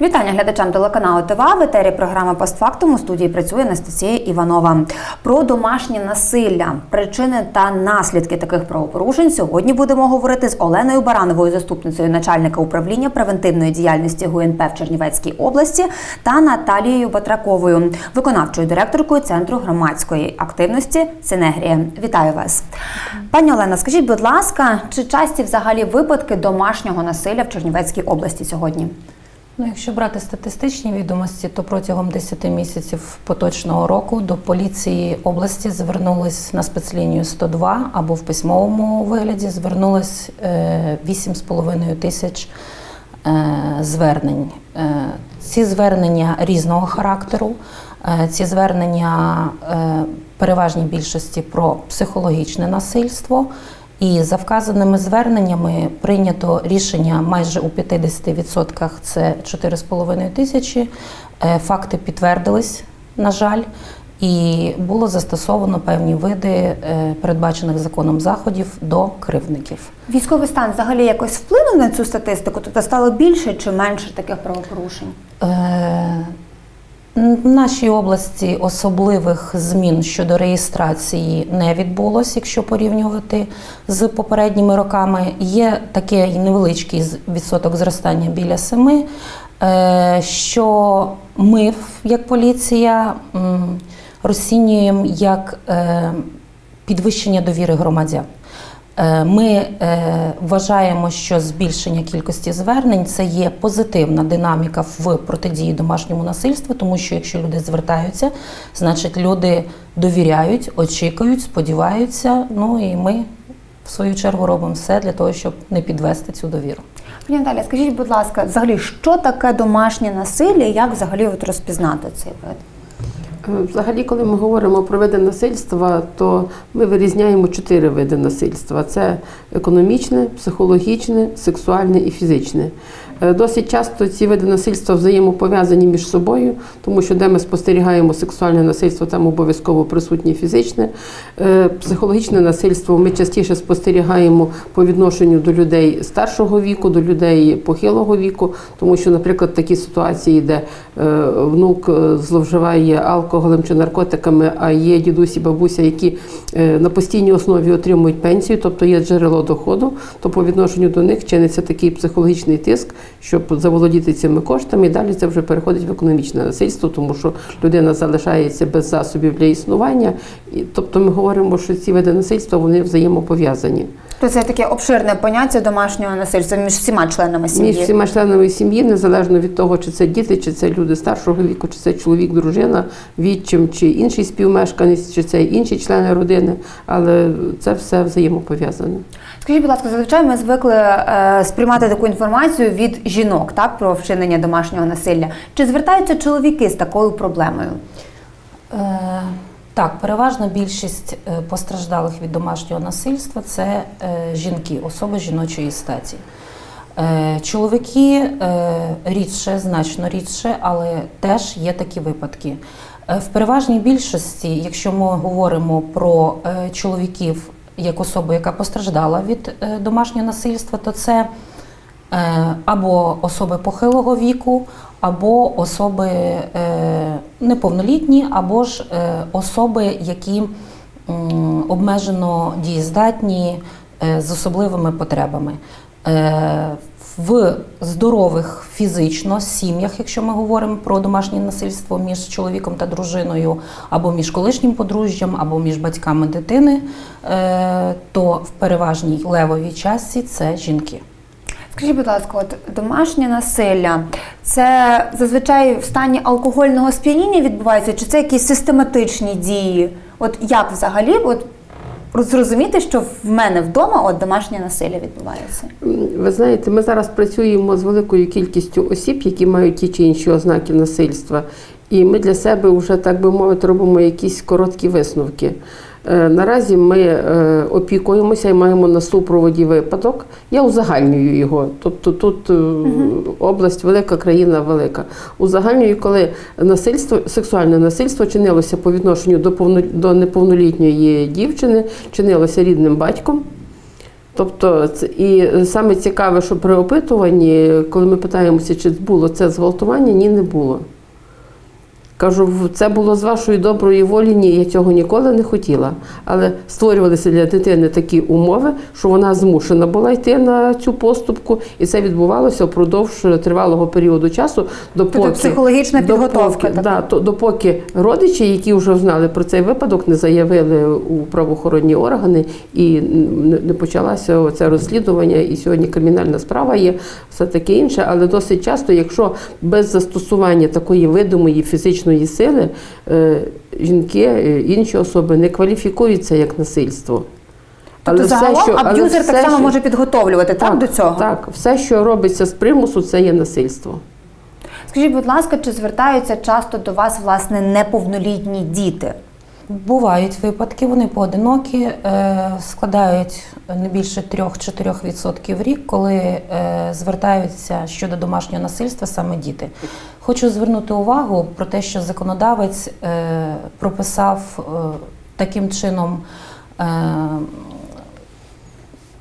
Вітання глядачам телеканалу ТВА. В етері програми «Постфактум» у студії працює Анастасія Іванова. Про домашнє насилля, причини та наслідки таких правопорушень сьогодні будемо говорити з Оленою Барановою, заступницею начальника управління превентивної діяльності ГУНП в Чернівецькій області, та Наталією Батраковою, виконавчою директоркою Центру громадської активності Синегрія. Вітаю вас, пані Олена. Скажіть, будь ласка, чи часті взагалі випадки домашнього насилля в Чернівецькій області сьогодні? Ну, якщо брати статистичні відомості, то протягом 10 місяців поточного року до поліції області звернулись на спецлінію 102 або в письмовому вигляді звернулось е, 8,5 тисяч е, звернень. Е, Ці звернення різного характеру. Е, Ці звернення е, переважній більшості про психологічне насильство. І за вказаними зверненнями прийнято рішення майже у 50%, це 4,5 тисячі. Е, Факти підтвердились, на жаль, і було застосовано певні види е, передбачених законом заходів до кривдників. Військовий стан взагалі якось вплинув на цю статистику? Тобто стало більше чи менше таких правопорушень? Е, В нашій області особливих змін щодо реєстрації не відбулося, якщо порівнювати з попередніми роками. Є такий невеличкий відсоток зростання біля семи, е, що ми, як поліція, розцінюємо як е, підвищення довіри громадян. Е, Ми е, вважаємо, що збільшення кількості звернень це є позитивна динаміка в протидії домашньому насильству, тому що якщо люди звертаються, значить люди довіряють, очікують, сподіваються. Ну і ми в свою чергу робимо все для того, щоб не підвести цю довіру. Пані Наталя, скажіть, будь ласка, взагалі, що таке домашнє насилля як взагалі от розпізнати цей вид? Взагалі, коли ми говоримо про види насильства, то ми вирізняємо чотири види насильства: це економічне, психологічне, сексуальне і фізичне. Е, Досить часто ці види насильства взаємопов'язані між собою, тому що де ми спостерігаємо сексуальне насильство, там обов'язково присутнє фізичне. Е, Психологічне насильство ми частіше спостерігаємо по відношенню до людей старшого віку, до людей похилого віку, тому що, наприклад, такі ситуації, де е, внук зловживає алкоголем чи наркотиками, а є дідусь і бабуся, які на постійній основі отримують пенсію, тобто є джерело доходу, то по відношенню до них чиниться такий психологічний тиск, щоб заволодіти цими коштами, і далі це вже переходить в економічне насильство, тому що людина залишається без засобів для існування. І, тобто ми говоримо, що ці види насильства вони взаємопов'язані. То це таке обширне поняття домашнього насильства між всіма членами сім'ї. Між всіма членами сім'ї, незалежно від того, чи це діти, чи це люди старшого віку, чи це чоловік, дружина, відчим, чи інший співмешканець, чи це інші члени родини, але це все взаємопов'язане. Скажіть, будь ласка, зазвичай ми звикли е, сприймати таку інформацію від жінок, так про вчинення домашнього насилля. Чи звертаються чоловіки з такою проблемою? Е, Так, переважна більшість е, постраждалих від домашнього насильства це е, жінки, особи жіночої статі. Е, Чоловіки рідше, значно рідше, але теж є такі випадки. В переважній більшості, якщо ми говоримо про чоловіків як особу, яка постраждала від домашнього насильства, то це або особи похилого віку, або особи е, неповнолітні, або ж е, особи, які обмежено дієздатні е, з особливими потребами. Е, В здорових фізично сім'ях, якщо ми говоримо про домашнє насильство між чоловіком та дружиною, або між колишнім подружжям, або між батьками дитини, е, то в переважній левовій частці це жінки. Скажіть, будь ласка, от домашнє насилля це зазвичай в стані алкогольного сп'яніння відбувається, чи це якісь систематичні дії? От як взагалі от зрозуміти, що в мене вдома от домашнє насилля відбувається? Ви знаєте, ми зараз працюємо з великою кількістю осіб, які мають ті чи інші ознаки насильства, і ми для себе вже, так би мовити, робимо якісь короткі висновки. Е, Наразі ми е, опікуємося і маємо на супроводі випадок. Я узагальнюю його. Тобто тут е, область велика, країна велика. Узагальнюю, коли насильство, сексуальне насильство чинилося по відношенню до повно- до неповнолітньої дівчини, чинилося рідним батьком. Тобто, і саме цікаве, що при опитуванні, коли ми питаємося, чи було це зґвалтування, ні, не було. Кажу, «В- це було з вашої доброї волі, ні, я цього ніколи не хотіла. Але створювалися для дитини такі умови, що вона змушена була йти на цю поступку, і це відбувалося впродовж тривалого періоду часу, допоки Тобто психологічна підготовка допоки, да, то, допоки родичі, які вже знали про цей випадок, не заявили у правоохоронні органи і не почалося це розслідування, і сьогодні кримінальна справа є, все таке інше. Але досить часто, якщо без застосування такої видимої фізичної сили, е, жінки, е, інші особи не кваліфікуються як насильство. Тобто загалом аб'юзер так все, само що- може підготовлювати так, до цього? Так, все, що робиться з примусу, це є насильство. Скажіть, будь ласка, чи звертаються часто до вас власне неповнолітні діти? Бувають випадки, вони поодинокі, е, складають не більше 3-4% в рік, коли е, звертаються щодо домашнього насильства саме діти. Хочу звернути увагу про те, що законодавець е, прописав таким чином.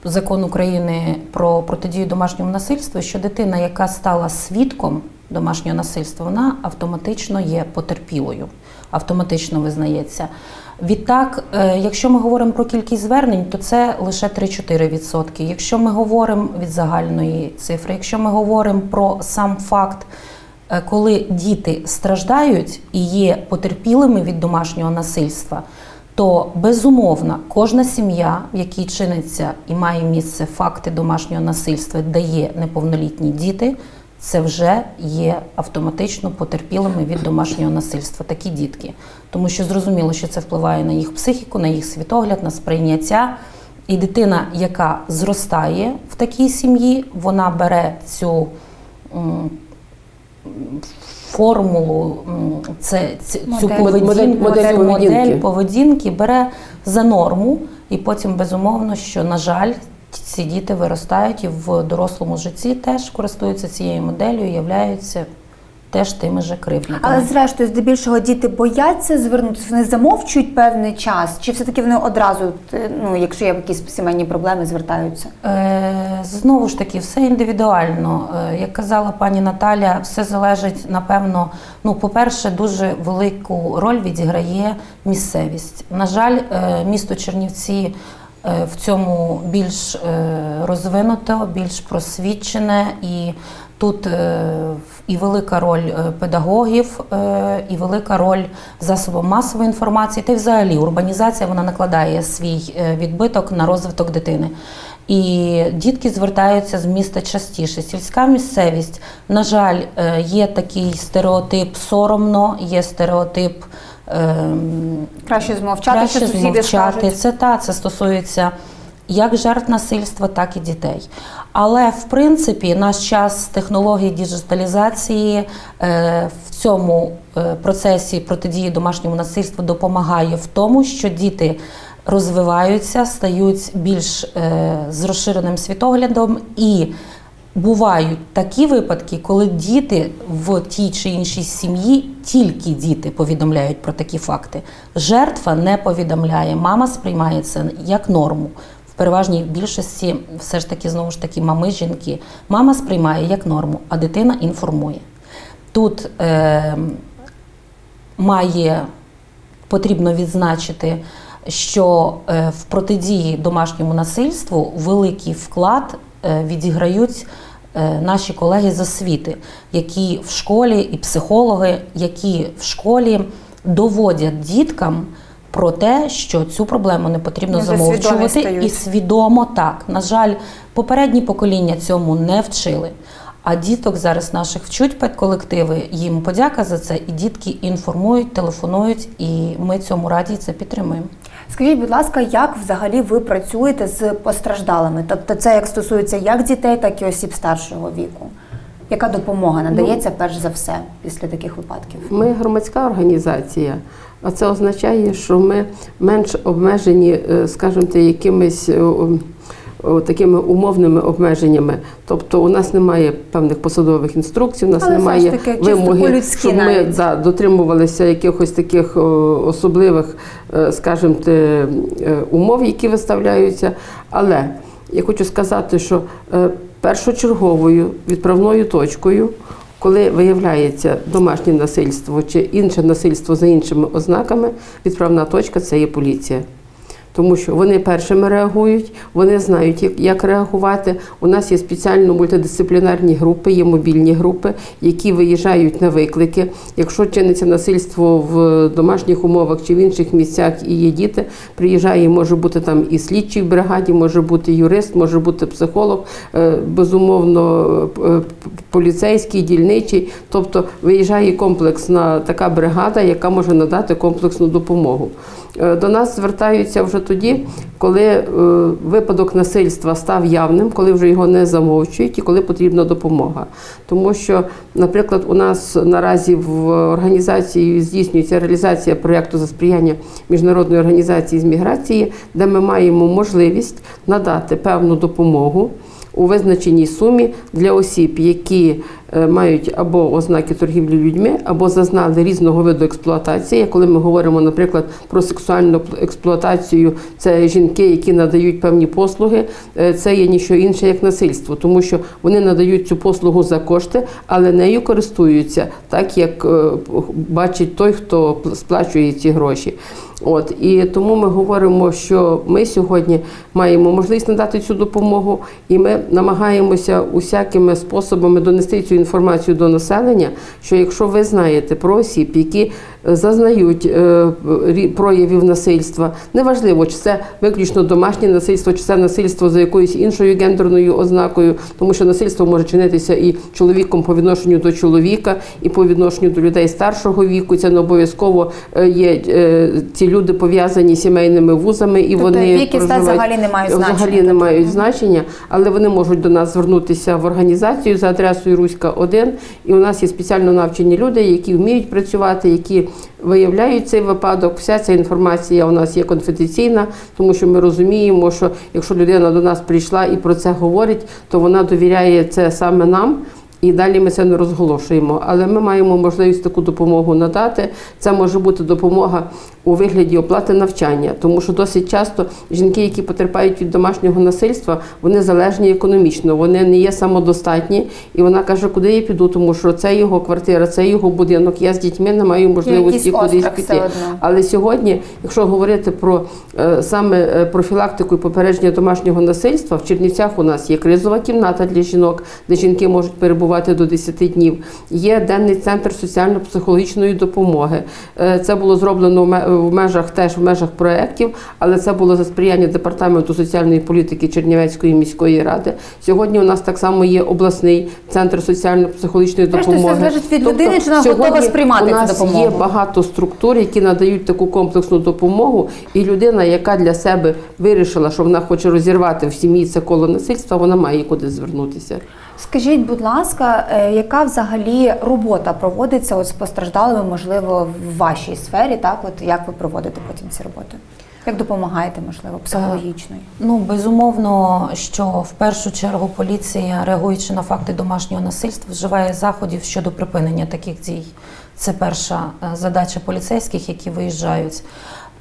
Закон України про протидію домашньому насильству, що дитина, яка стала свідком домашнього насильства, вона автоматично є потерпілою, автоматично визнається. Відтак, е, якщо ми говоримо про кількість звернень, то це лише 3-4%. Якщо ми говоримо від загальної цифри, якщо ми говоримо про сам факт, е, коли діти страждають і є потерпілими від домашнього насильства, то безумовно кожна сім'я, в якій чиниться і має місце факти домашнього насильства, де є неповнолітні діти, це вже є автоматично потерпілими від домашнього насильства. Такі дітки, тому що зрозуміло, що це впливає на їх психіку, на їх світогляд, на сприйняття. І дитина, яка зростає в такій сім'ї, вона бере цю формулу, це, цю Модель. поведінку, Модель- модель цю поведінки. модель поведінки бере за норму, і потім безумовно, що на жаль, ці діти виростають і в дорослому житті теж користуються цією моделлю і являються теж тими же кривдниками. Але зрештою, здебільшого діти бояться звернутися, вони замовчують певний час, чи все-таки вони одразу, е, ну якщо є якісь сімейні проблеми, звертаються? Е, Знову ж таки, все індивідуально. Е, Як казала пані Наталя, все залежить, напевно, ну, по-перше, дуже велику роль відіграє місцевість. На жаль, е, місто Чернівці в цьому більш е, розвинуто, більш просвічене і. Тут е, і велика роль е, педагогів, е, і велика роль засобів масової інформації, та й взагалі урбанізація вона накладає свій е, відбиток на розвиток дитини. І дітки звертаються з міста частіше. Сільська місцевість, на жаль, е, є такий стереотип соромно, є стереотип. Ем, Краще змовчати, Краще що сусіди змовчати. скажуть. Це та це стосується як жертв насильства, так і дітей. Але в принципі наш час технологій діджиталізації е, в цьому е, процесі протидії домашньому насильству допомагає в тому, що діти розвиваються, стають більш е, з розширеним світоглядом і. Бувають такі випадки, коли діти в тій чи іншій сім'ї, тільки діти повідомляють про такі факти. Жертва не повідомляє. Мама сприймає це як норму. В переважній більшості, все ж таки, знову ж таки, мами, жінки. Мама сприймає як норму, а дитина інформує. Тут е, має потрібно відзначити, що е, в протидії домашньому насильству великий вклад відіграють е, наші колеги з освіти, які в школі і психологи, які в школі доводять діткам. Про те, що цю проблему не потрібно свідомі замовчувати, і свідомо так. На жаль, попередні покоління цьому не вчили. А діток зараз наших вчуть педколективи. Їм подяка за це, і дітки інформують, телефонують, і ми цьому раді і це підтримуємо. Скажіть, будь ласка, як взагалі ви працюєте з постраждалими? Тобто, це як стосується як дітей, так і осіб старшого віку. Яка допомога надається перш за все після таких випадків? Ми громадська організація, а це означає, що ми менш обмежені, е, скажімо, якимись е, такими умовними обмеженнями. Тобто у нас немає певних посадових інструкцій, у нас Але немає таки вимоги, щоб ми навіть. да, дотримувалися якихось таких особливих, е, скажімо, е, умов, які виставляються. Але я хочу сказати, що е, першочерговою відправною точкою, коли виявляється домашнє насильство чи інше насильство за іншими ознаками, відправна точка це є поліція. Тому що вони першими реагують, вони знають, як, реагувати. У нас є спеціально мультидисциплінарні групи, є мобільні групи, які виїжджають на виклики. Якщо чиниться насильство в домашніх умовах чи в інших місцях і є діти, приїжджає, може бути там і слідчий в бригаді, може бути юрист, може бути психолог, е, безумовно, е, поліцейський, дільничий. Тобто виїжджає комплексна така бригада, яка може надати комплексну допомогу. Е, До нас звертаються вже тоді, коли е, випадок насильства став явним, коли вже його не замовчують і коли потрібна допомога. Тому що, наприклад, у нас наразі в організації здійснюється реалізація проєкту за сприяння міжнародної організації з міграції, де ми маємо можливість надати певну допомогу у визначеній сумі для осіб, які е, мають або ознаки торгівлі людьми, або зазнали різного виду експлуатації. Коли ми говоримо, наприклад, про сексуальну експлуатацію, це жінки, які надають певні послуги, е, це є ніщо інше як насильство, тому що вони надають цю послугу за кошти, але нею користуються так, як е, бачить той, хто пл- сплачує ці гроші. От і тому ми говоримо, що ми сьогодні маємо можливість надати цю допомогу, і ми намагаємося усякими способами донести цю інформацію до населення. Що якщо ви знаєте про осіб, які е, зазнають е, проявів насильства, неважливо, чи це виключно домашнє насильство, чи це насильство за якоюсь іншою гендерною ознакою, тому що насильство може чинитися і чоловіком по відношенню до чоловіка, і по відношенню до людей старшого віку. Це не обов'язково е, є ці люди пов'язані сімейними вузами, і Тобто вони вік і стать взагалі не мають значення, Взагалі не тобто. мають значення, але вони можуть до нас звернутися в організацію за адресою Руська 1. І у нас є спеціально навчені люди, які вміють працювати, які виявляють цей випадок. Вся ця інформація у нас є конфіденційна, тому що ми розуміємо, що якщо людина до нас прийшла і про це говорить, то вона довіряє це саме нам. І далі ми це не розголошуємо. Але ми маємо можливість таку допомогу надати. Це може бути допомога у вигляді оплати навчання, тому що досить часто жінки, які потерпають від домашнього насильства, вони залежні економічно, вони не є самодостатні. І вона каже, куди я піду, тому що це його квартира, це його будинок. Я з дітьми не маю можливості кудись піти. Але сьогодні, якщо говорити про е, саме е, профілактику і попередження домашнього насильства, в Чернівцях у нас є кризова кімната для жінок, де жінки можуть перебувати до 10 днів. Є денний центр соціально-психологічної допомоги. Е, Це було зроблено в межах теж в межах проєктів, але це було за сприяння департаменту соціальної політики Чернівецької міської ради. Сьогодні у нас так само є обласний центр соціально-психологічної Зрештою, все допомоги. залежить від людини, чи вона готова сприймати у нас допомогу. Є багато структур, які надають таку комплексну допомогу, і людина, яка для себе вирішила, що вона хоче розірвати в сім'ї це коло насильства, вона має куди звернутися. Скажіть, будь ласка, е, яка взагалі робота проводиться от з постраждалими, можливо, в вашій сфері? Так, от як ви проводите потім ці роботи? Як допомагаєте, можливо, психологічно? Ну, безумовно, що в першу чергу поліція, реагуючи на факти домашнього насильства, вживає заходів щодо припинення таких дій. Це перша е, задача поліцейських, які виїжджають.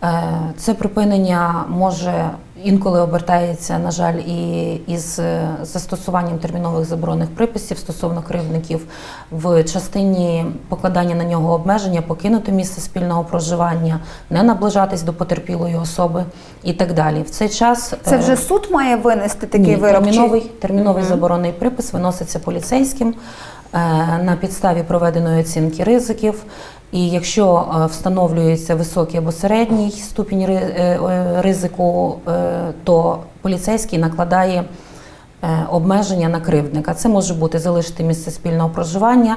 Е, Це припинення може інколи обертається, на жаль, і із е, застосуванням термінових заборонних приписів стосовно кривдників в частині покладання на нього обмеження, покинути місце спільного проживання, не наближатись до потерпілої особи і так далі. В цей час Це е, вже суд має винести такий ні, вирок? терміновий, терміновий заборонний припис виноситься поліцейським на підставі проведеної оцінки ризиків. І якщо е, встановлюється високий або середній ступінь е, е, ризику, то поліцейський накладає обмеження на кривдника. Це може бути залишити місце спільного проживання,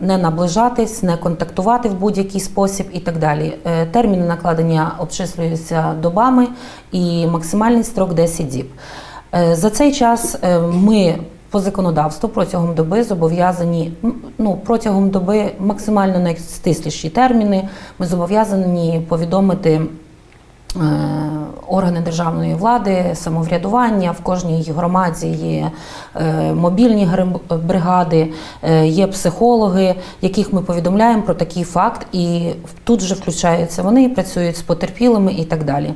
не наближатись, не контактувати в будь-який спосіб і так далі. Терміни накладення обчислюються добами і максимальний строк 10 діб. За цей час ми по законодавству протягом доби зобов'язані ну, протягом доби максимально найстисліші терміни. Ми зобов'язані повідомити е, органи державної влади, самоврядування. В кожній громаді є е, мобільні бригади, е, є психологи, яких ми повідомляємо про такий факт, і тут же включаються вони, працюють з потерпілими і так далі.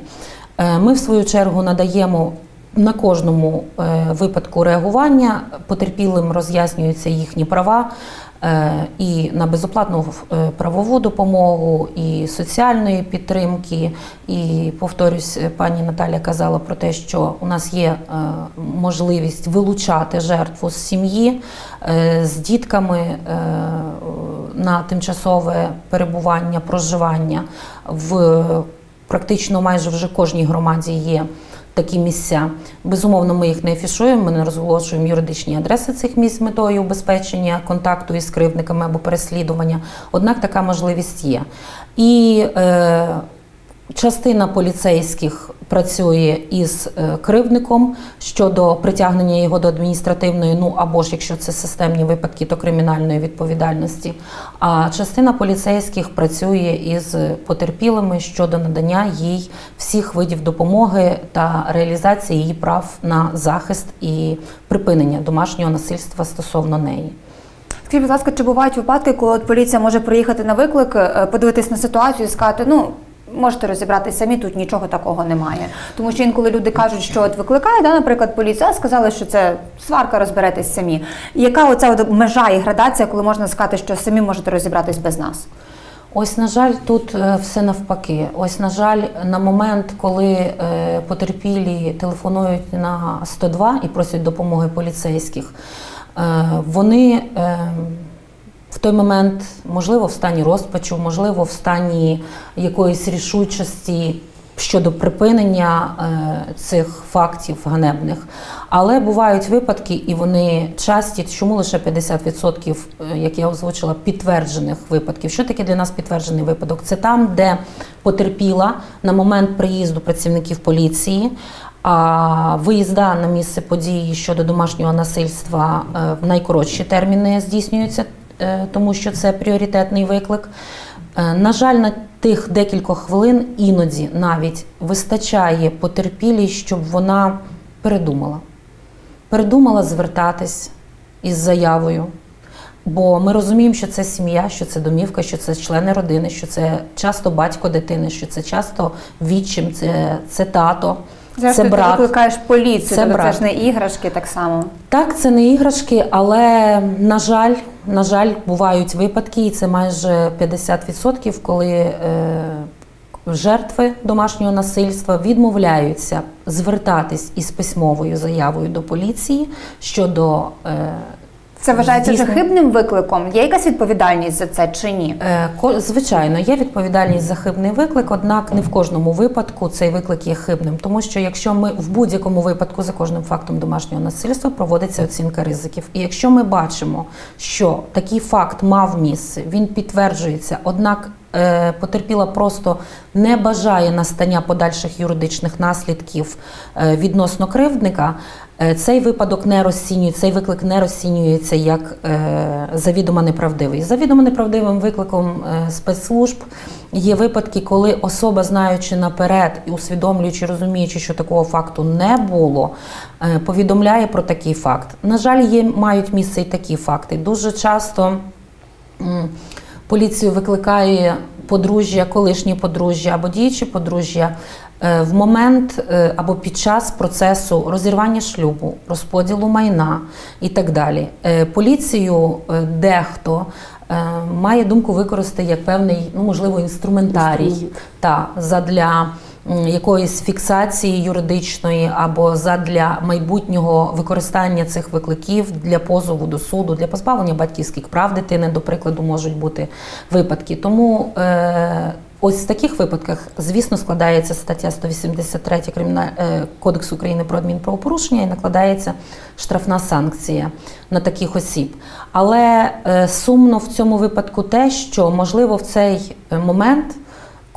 Ми, в свою чергу, надаємо на кожному е, випадку реагування потерпілим роз'яснюються їхні права е, і на безоплатну е, правову допомогу, і соціальної підтримки. І повторюсь, пані Наталя казала про те, що у нас є можливість вилучати жертву з сім'ї з дітками на тимчасове перебування, проживання в практично майже вже кожній громаді є такі місця. Безумовно, ми їх не афішуємо, ми не розголошуємо юридичні адреси цих місць з метою убезпечення контакту із кривдниками або переслідування. Однак така можливість є. І е, частина поліцейських працює із е, кривдником щодо притягнення його до адміністративної, ну або ж якщо це системні випадки, то кримінальної відповідальності. А частина поліцейських працює із потерпілими щодо надання їй всіх видів допомоги та реалізації її прав на захист і припинення домашнього насильства стосовно неї. Скажіть, будь ласка, чи бувають випадки, коли поліція може приїхати на виклик, е, подивитись на ситуацію і сказати, ну. Можете розібратися самі, тут нічого такого немає. Тому що інколи люди кажуть, що от викликає, да, наприклад, поліція, сказали, що це сварка, розберетесь самі. Яка оця от межа і градація, коли можна сказати, що самі можете розібратись без нас? Ось, на жаль, тут е, все навпаки. Ось, на жаль, на момент, коли е, потерпілі телефонують на 102 і просять допомоги поліцейських, е, вони в той момент, можливо, в стані розпачу, можливо, в стані якоїсь рішучості щодо припинення е, цих фактів ганебних. Але бувають випадки, і вони часті, чому лише 50%, е, як я озвучила, підтверджених випадків. Що таке для нас підтверджений випадок? Це там, де потерпіла на момент приїзду працівників поліції. А виїзда на місце події щодо домашнього насильства е, в найкоротші терміни здійснюються, тому що це пріоритетний виклик. Е, На жаль, на тих декількох хвилин іноді навіть вистачає потерпілій, щоб вона передумала. Передумала звертатись із заявою. Бо ми розуміємо, що це сім'я, що це домівка, що це члени родини, що це часто батько дитини, що це часто відчим, це, це тато, Зрештою, це ти брат. викликаєш поліцію, Це брак. це ж не іграшки так само. Так, це не іграшки, але на жаль, на жаль, бувають випадки, і це майже 50%, коли е, жертви домашнього насильства відмовляються звертатись із письмовою заявою до поліції щодо. Е, Це вважається вже хибним викликом. Є якась відповідальність за це чи ні? Е, ко- Звичайно, є відповідальність за хибний виклик, однак не в кожному випадку цей виклик є хибним, тому що якщо ми в будь-якому випадку за кожним фактом домашнього насильства проводиться оцінка ризиків. І якщо ми бачимо, що такий факт мав місце, він підтверджується, однак потерпіла просто не бажає настання подальших юридичних наслідків е, відносно кривдника. Е, Цей випадок не розцінює, цей виклик не розцінюється як е, завідомо неправдивий. Завідомо неправдивим викликом е, спецслужб є випадки, коли особа, знаючи наперед і усвідомлюючи, розуміючи, що такого факту не було, е, повідомляє про такий факт. На жаль, є мають місце і такі факти. Дуже часто. Поліцію викликає подружжя, колишнє подружжя або діючі подружжя е, в момент е, або під час процесу розірвання шлюбу, розподілу майна і так далі. Е, Поліцію дехто має думку використати як певний, ну можливо, інструментарій та задля якоїсь фіксації юридичної або задля майбутнього використання цих викликів для позову до суду, для позбавлення батьківських прав дитини, до прикладу, можуть бути випадки. Тому е, ось в таких випадках, звісно, складається стаття 183 Криміналь... е, Кодексу України про адмінправопорушення і накладається штрафна санкція на таких осіб. Але е, сумно в цьому випадку те, що можливо в цей е, момент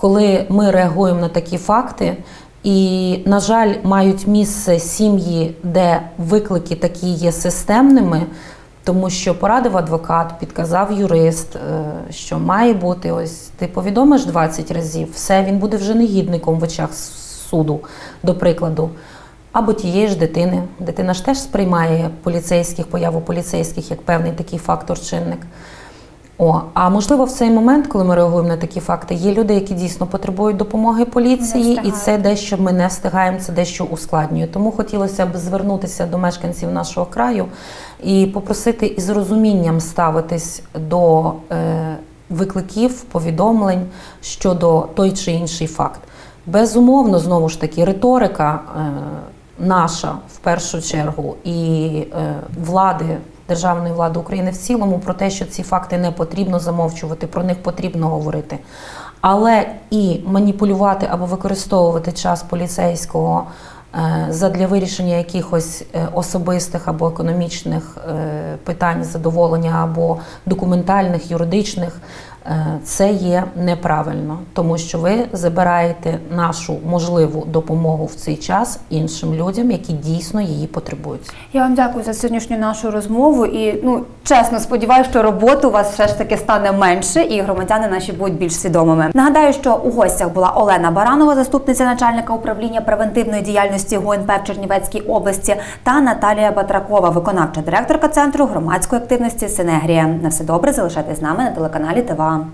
коли ми реагуємо на такі факти, і, на жаль, мають місце сім'ї, де виклики такі є системними, тому що порадив адвокат, підказав юрист, е, що має бути ось ти повідомиш 20 разів, все, він буде вже негідником в очах суду, до прикладу. Або тієї ж дитини. Дитина ж теж сприймає поліцейських, появу поліцейських як певний такий фактор чинник. О, а можливо, в цей момент, коли ми реагуємо на такі факти, є люди, які дійсно потребують допомоги поліції, і це дещо ми не встигаємо, це дещо ускладнює. Тому хотілося б звернутися до мешканців нашого краю і попросити із розумінням ставитись до е, викликів, повідомлень щодо той чи інший факт. Безумовно, знову ж таки, риторика е, наша в першу чергу і е, влади. Державної влади України в цілому про те, що ці факти не потрібно замовчувати, про них потрібно говорити. Але і маніпулювати або використовувати час поліцейського е, задля вирішення якихось е, особистих або економічних е, питань задоволення або документальних, юридичних, це є неправильно, тому що ви забираєте нашу можливу допомогу в цей час іншим людям, які дійсно її потребують. Я вам дякую за сьогоднішню нашу розмову. І ну чесно сподіваюся, що роботи у вас все ж таки стане менше, і громадяни наші будуть більш свідомими. Нагадаю, що у гостях була Олена Баранова, заступниця начальника управління превентивної діяльності ГУНП в Чернівецькій області, та Наталія Батракова, виконавча директорка центру громадської активності Синегрія. На все добре залишайтесь з нами на телеканалі ТВА. Doğan.